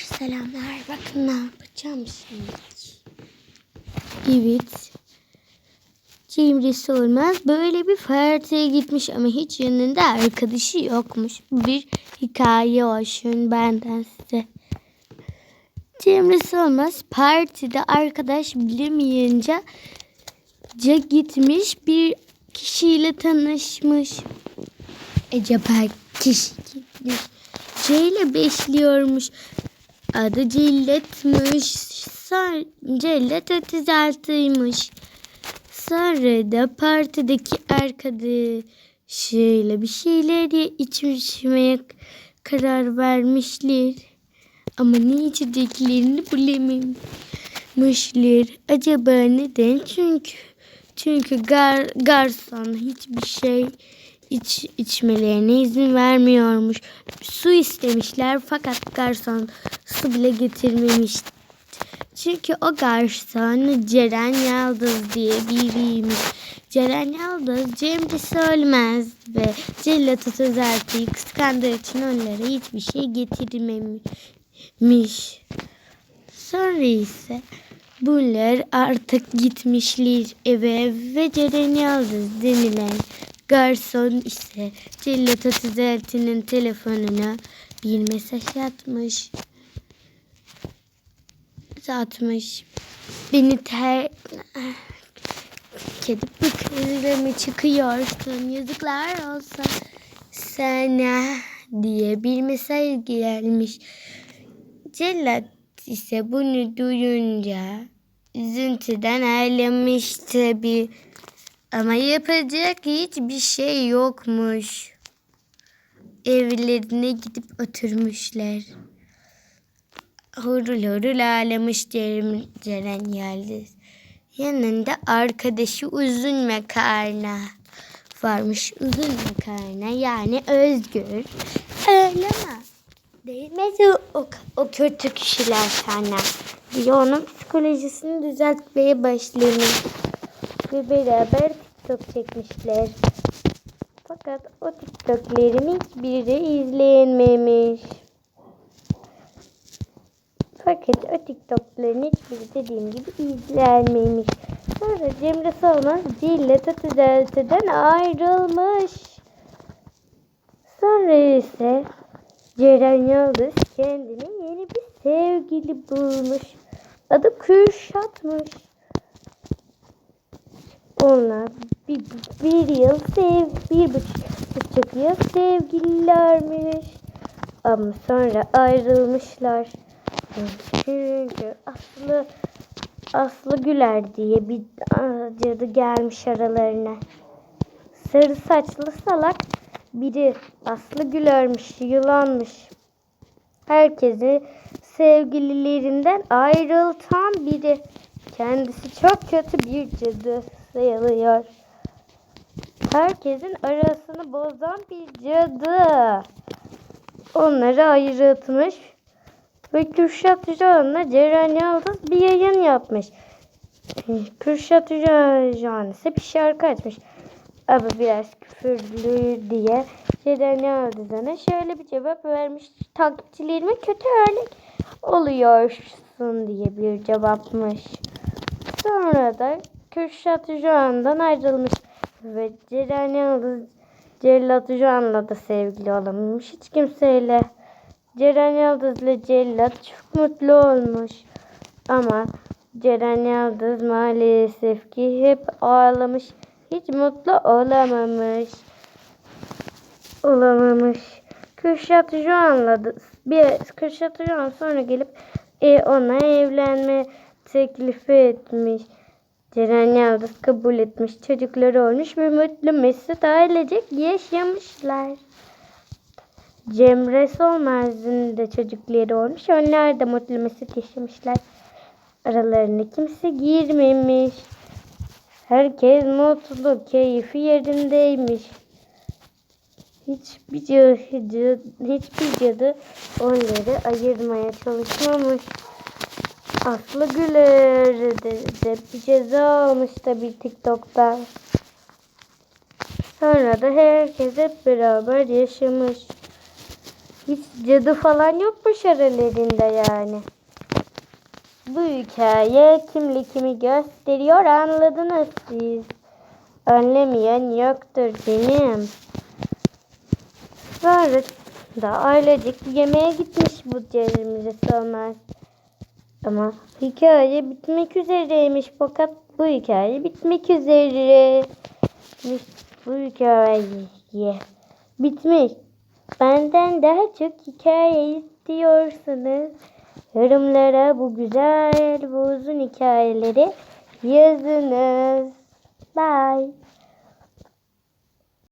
Selamlar. Bakın ne yapacağım şimdi. Evet. Cimrisi olmaz. Böyle bir partiye gitmiş ama hiç yanında arkadaşı yokmuş. Bir hikaye olsun benden size. Cimrisi olmaz. Partide arkadaş bilemeyince ce gitmiş bir kişiyle tanışmış. Acaba kişi kimmiş? C ile besliyormuş. Adı Cillet'miş. Sonra Cillet 36'ymış. Sonra da partideki arkadaşıyla bir şeyler diye içmeye karar vermişler. Ama ne içeceklerini bulamamışlar. Acaba neden? Çünkü çünkü gar, garson hiçbir şey iç, içmelerine izin vermiyormuş. Su istemişler fakat garson su bile getirmemiş. Çünkü o garson Ceren Yıldız diye biriymiş. Ceren Yıldız Cemcisi ölmez ve Cellat Özelti'yi kıskandığı için onlara hiçbir şey getirmemiş. Sonra ise bunlar artık gitmişler eve ve Ceren Yıldız denilen garson ise Cellat Özelti'nin telefonuna bir mesaj atmış atmış. Beni ter... Kedi kızıyla mı çıkıyorsun? Yazıklar olsun sana diye bir mesaj gelmiş. Cellat ise bunu duyunca üzüntüden ağlamış tabi. Ama yapacak hiçbir şey yokmuş. Evlerine gidip oturmuşlar. Hurul hurul ağlamış Ceren Yıldız. Yanında arkadaşı uzun makarna varmış. Uzun makarna yani Özgür. Öyle mi? Değmez o, o, o kötü kişiler sana. diye onun psikolojisini düzeltmeye başlamış. Ve beraber TikTok çekmişler. Fakat o TikTok'lerin hiçbiri izlenmemiş. Fakat o TikTok'ların hiçbiri dediğim gibi izlenmemiş. Sonra Cemre Solmaz Cillet düzeltiden ayrılmış. Sonra ise Ceren Yıldız kendine yeni bir sevgili bulmuş. Adı Kürşat'mış. Onlar bir, bir yıl sev, bir buçuk, yıl sevgililermiş. Ama sonra ayrılmışlar. Çünkü Aslı Aslı Güler diye bir cadı gelmiş aralarına. Sarı saçlı salak biri Aslı Güler'miş, yılanmış. Herkesi sevgililerinden ayrıltan biri. Kendisi çok kötü bir cadı sayılıyor. Herkesin arasını bozan bir cadı. Onları ayrıltmış ve Kürşat Can'la Ceren Yıldız bir yayın yapmış. Kürşat Can ise bir şarkı açmış. Ama biraz küfürlü diye Ceren Yıldız'a şöyle bir cevap vermiş. Takipçilerime kötü örnek oluyorsun diye bir cevapmış. Sonra da Kürşat Can'dan ayrılmış ve Ceren Yıldız Cellat Can'la da sevgili olamamış. Hiç kimseyle Ceren Yıldız ile Cellat çok mutlu olmuş. Ama Ceren Yıldız maalesef ki hep ağlamış. Hiç mutlu olamamış. Olamamış. Kürşat Juan'la bir Kürşat Juan sonra gelip e, ona evlenme teklifi etmiş. Ceren Yıldız kabul etmiş. Çocukları olmuş ve mutlu mesut ailecek yaşamışlar. Cemre Solmaz'ın da çocukları olmuş. Onlar da mutlu mesut yaşamışlar. Aralarına kimse girmemiş. Herkes mutlu, keyfi yerindeymiş. Hiçbir cadı, hiçbir cadı onları ayırmaya çalışmamış. Aslı Güler de, bir ceza almış bir TikTok'ta. Sonra da herkes hep beraber yaşamış. Hiç cadı falan yokmuş aralarında yani. Bu hikaye kimli kimi gösteriyor anladınız siz. Anlamayan yoktur canım. Sonra da ailecek yemeğe gitmiş bu Cemre Solmaz. Ama hikaye bitmek üzereymiş fakat bu hikaye bitmek üzere. Bu hikaye bitmiş. Benden daha çok hikaye istiyorsanız yorumlara bu güzel bu uzun hikayeleri yazınız. Bye.